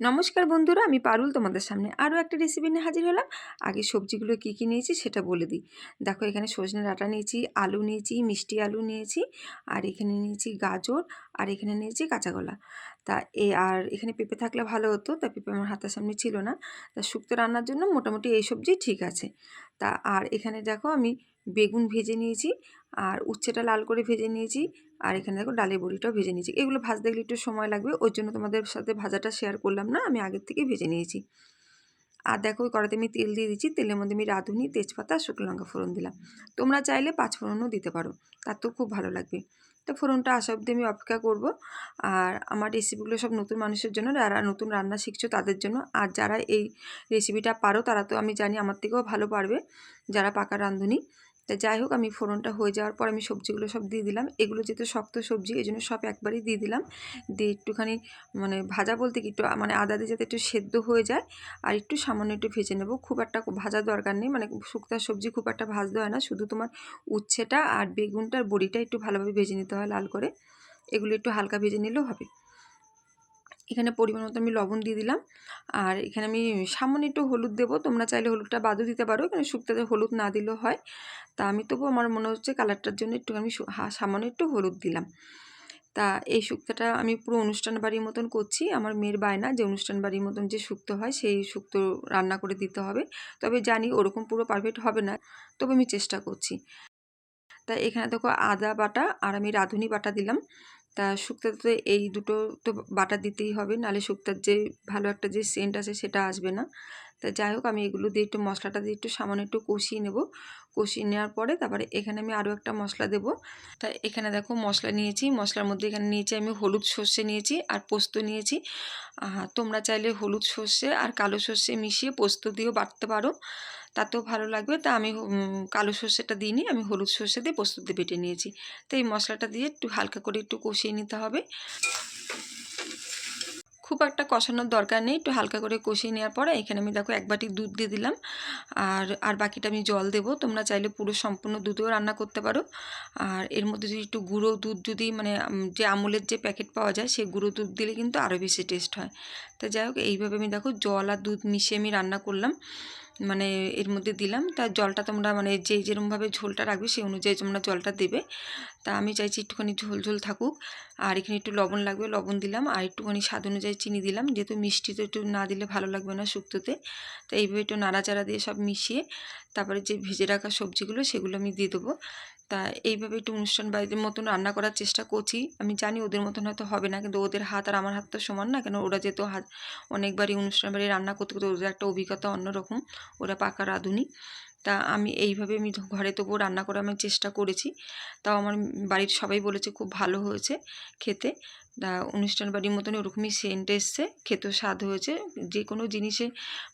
নমস্কার বন্ধুরা, আমি পারুল তোমাদের সামনে আরও একটা রেসিপি নিয়ে হাজির হলাম। আগে সবজিগুলো কী কী নিয়েছি সেটা বলে দিই। দেখো, এখানে সজনে ডাঁটা নিয়েছি, আলু নিয়েছি, মিষ্টি আলু নিয়েছি, আর এখানে নিয়েছি গাজর, আর এখানে নিয়েছি কাঁচা কলা। তা এ আর এখানে পেঁপে থাকলে ভালো হতো, তা পেঁপে আমার হাতের সামনে ছিল না। তা শুক্তো রান্নার জন্য মোটামুটি এই সবজি ঠিক আছে। তা আর এখানে দেখো আমি বেগুন ভেজে নিয়েছি, আর উচ্ছেটা লাল করে ভেজে নিয়েছি আর এখানে দেখো ডালের বড়িটাও ভেজে নিয়েছি। এগুলো ভাজতে গেলে একটু সময় লাগবে ওই জন্য তোমাদের সাথে ভাজাটা শেয়ার করলাম না, আমি আগের থেকে ভেজে নিয়েছি। আর দেখো কড়াতে আমি তেল দিয়ে দিচ্ছি, তেলের মধ্যে আমি রাঁধুনি, তেজপাতা, শুকনো লঙ্কা ফোড়ন দিলাম। তোমরা চাইলে পাঁচ ফোড়নও দিতে পারো, তার তো খুব ভালো লাগবে। তো ফোড়নটা আসা অবধি আমি অপেক্ষা করব। আর আমার রেসিপিগুলো সব নতুন মানুষের জন্য, যারা নতুন রান্না শিখছো তাদের জন্য। আর যারা এই রেসিপিটা পারো তারা তো আমি জানি আমার থেকেও ভালো পারবে, যারা পাকা রাঁধুনি। তা যাই হোক, আমি ফোড়নটা হয়ে যাওয়ার পর আমি সবজিগুলো সব দিয়ে দিলাম। এগুলো যেহেতু শক্ত সবজি, এই জন্য সব একবারই দিয়ে দিলাম। দিয়ে একটুখানি মানে ভাজা বলতে কি, একটু মানে আদা দিয়ে যাতে একটু সেদ্ধ হয়ে যায়, আর একটু সামান্য একটু ভেজে নেব। খুব একটা ভাজার দরকার নেই মানে শুক্তার সবজি খুব একটা ভাজতে হয় না। শুধু তোমার উচ্ছেটা আর বেগুনটার বড়িটা একটু ভালোভাবে ভেজে নিতে হয় লাল করে। এগুলো একটু হালকা ভেজে নিলেও হবে। এখানে পরিমাণ মতো আমি লবণ দিয়ে দিলাম। আর এখানে আমি সামান্য একটু হলুদ দেবো। তোমরা চাইলে হলুদটা বাদও দিতে পারো। এখানে শুক্তাতে হলুদ না দিলেও হয়। তা আমি তবু আমার মনে হচ্ছে কালারটার জন্য একটু আমি সামান্য একটু হলুদ দিলাম। তা এই শুক্তাটা আমি পুরো অনুষ্ঠান বাড়ির মতন করছি। আমার মেয়ের বায়না যে অনুষ্ঠান বাড়ির মতন যে শুক্তো হয়, সেই শুক্তো রান্না করে দিতে হবে। তবে জানি ওরকম পুরো পারফেক্ট হবে না। তবে আমি চেষ্টা করছি। তা এখানে দেখো আদা বাটা আর আমি রাঁধুনি বাটা দিলাম। তা শুক্তাতে এই দুটো তো বাটা দিতেই হবে, নাহলে শুক্তার যে ভালো একটা যে সেন্ট আছে সেটা আসবে না। তা যাই হোক, আমি এগুলো দিয়ে একটু মশলাটা দিয়ে একটু সামান্য একটু কষিয়ে নেব। কষিয়ে নেওয়ার পরে তারপরে এখানে আমি আরও একটা মশলা দেব। তা এখানে দেখো মশলা নিয়েছি, মশলার মধ্যে এখানে নিয়েছি আমি হলুদ সর্ষে নিয়েছি আর পোস্ত নিয়েছি। তোমরা চাইলে হলুদ সর্ষে আর কালো সর্ষে মিশিয়ে পোস্ত দিয়েও বাটতে পারো। তাতেও ভালো লাগবে। তা আমি কালো সর্ষেটা দিইনি আমি হলুদ সর্ষে দিয়ে পোস্ত দিয়ে বেটে নিয়েছি। তো এই মশলাটা দিয়ে একটু হালকা করে একটু কষিয়ে নিতে হবে। খুব একটা কষানোর দরকার নেই। একটু হালকা করে কষিয়ে নেওয়ার পরে এখানে আমি দেখো এক বাটি দুধ দিয়ে দিলাম। আর আর বাকিটা আমি জল দেবো। তোমরা চাইলে পুরো সম্পূর্ণ দুধেও রান্না করতে পারো। আর এর মধ্যে যদি একটু গুঁড়ো দুধ যদি মানে যে আমুলের যে প্যাকেট পাওয়া যায় সেই গুঁড়ো দুধ দিলে কিন্তু আরও বেশি টেস্ট হয়। তো যাই হোক, এইভাবে আমি দেখো জল আর দুধ মিশিয়ে আমি রান্না করলাম। মানে এর মধ্যে দিলাম। তা জলটা তোমরা মানে যে যেরমভাবে ঝোলটা রাখবে সেই অনুযায়ী তোমরা জলটা দেবে। তা আমি চাইছি একটুখানি ঝোল ঝোল থাকুক। আর এখানে একটু লবণ লাগবে, লবণ দিলাম। আর একটুখানি স্বাদ অনুযায়ী চিনি দিলাম। যেহেতু মিষ্টি তো একটু না দিলে ভালো লাগবে না শুক্তোতে। তো এইভাবে একটু নাড়াচাড়া দিয়ে সব মিশিয়ে তারপরে যে ভেজে রাখা সবজিগুলো সেগুলো আমি দিয়ে দেবো। তা এইভাবে একটু অনুষ্ঠান বাড়ির মতন রান্না করার চেষ্টা করছি। আমি জানি ওদের মতন হয়তো হবে না, কিন্তু ওদের হাত আর আমার হাত তো সমান না, কেন ওরা যেহেতু হাত অনেকবারই অনুষ্ঠান বাড়ি রান্না করতে করতে ওদের একটা অভিজ্ঞতা অন্যরকম। ওরা পাকা রাঁধুনি। তা আমি এইভাবে আমি ঘরে তবুও রান্না করে আমি চেষ্টা করেছি। তাও আমার বাড়ির সবাই বলেছে খুব ভালো হয়েছে খেতে। তা অনুষ্ঠান বাড়ির মতন ওরকমই সেন্ট এসছে, খেতেও স্বাদ হয়েছে। যে কোনো জিনিসে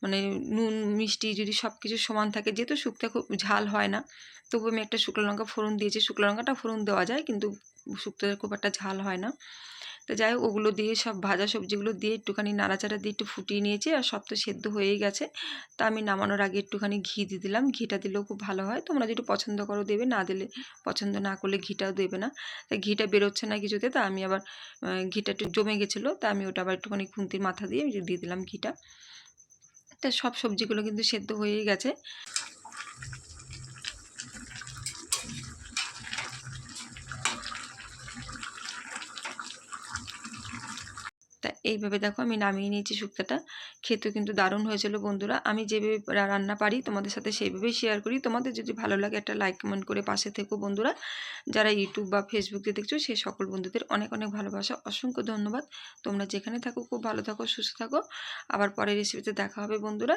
মানে নুন, মিষ্টি যদি সব কিছু সমান থাকে, যেহেতু শুক্তা খুব ঝাল হয় না, তবু আমি একটা শুকনো লঙ্কা ফোড়ন দিয়েছি। শুকনো লঙ্কাটা ফোড়ন দেওয়া যায়, কিন্তু শুক্তোতে খুব একটা ঝাল হয় না। তো যাই হোক, ওগুলো দিয়ে সব ভাজা সবজিগুলো দিয়ে একটুখানি নাড়াচাড়া দিয়ে একটু ফুটিয়ে নিয়েছি আর সব তো সেদ্ধ হয়েই গেছে। তা আমি নামানোর আগে একটুখানি ঘি দিয়ে দিলাম। ঘিটা দিলেও খুব ভালো হয়। তোমরা যদি পছন্দ করো দেবে, না দিলে পছন্দ না করলে ঘিটাও দেবে না। তা ঘিটা বেরোচ্ছে না কিছুতে, তা আমি আবার ঘিটা একটু জমে গেছিল, তা আমি ওটা আবার একটুখানি খুন্তির মাথা দিয়ে দিয়ে দিলাম ঘিটা। তা সব সবজিগুলো কিন্তু সেদ্ধ হয়েই গেছে তা এইভাবে দেখো আমি নামিয়ে নিয়েছি শুক্তাটা। খেতে কিন্তু দারুণ হয়েছিল বন্ধুরা। আমি যেভাবে রান্না পারি তোমাদের সাথে সেইভাবেই শেয়ার করি। তোমাদের যদি ভালো লাগে একটা লাইক কমেন্ট করে পাশে থেকো বন্ধুরা। যারা ইউটিউব বা ফেসবুকে দেখছ সেই সকল বন্ধুদের অনেক অনেক ভালোবাসা, অসংখ্য ধন্যবাদ। তোমরা যেখানে থাকো খুব ভালো থাকো, সুস্থ থাকো। আবার পরের রেসিপিতে দেখা হবে বন্ধুরা।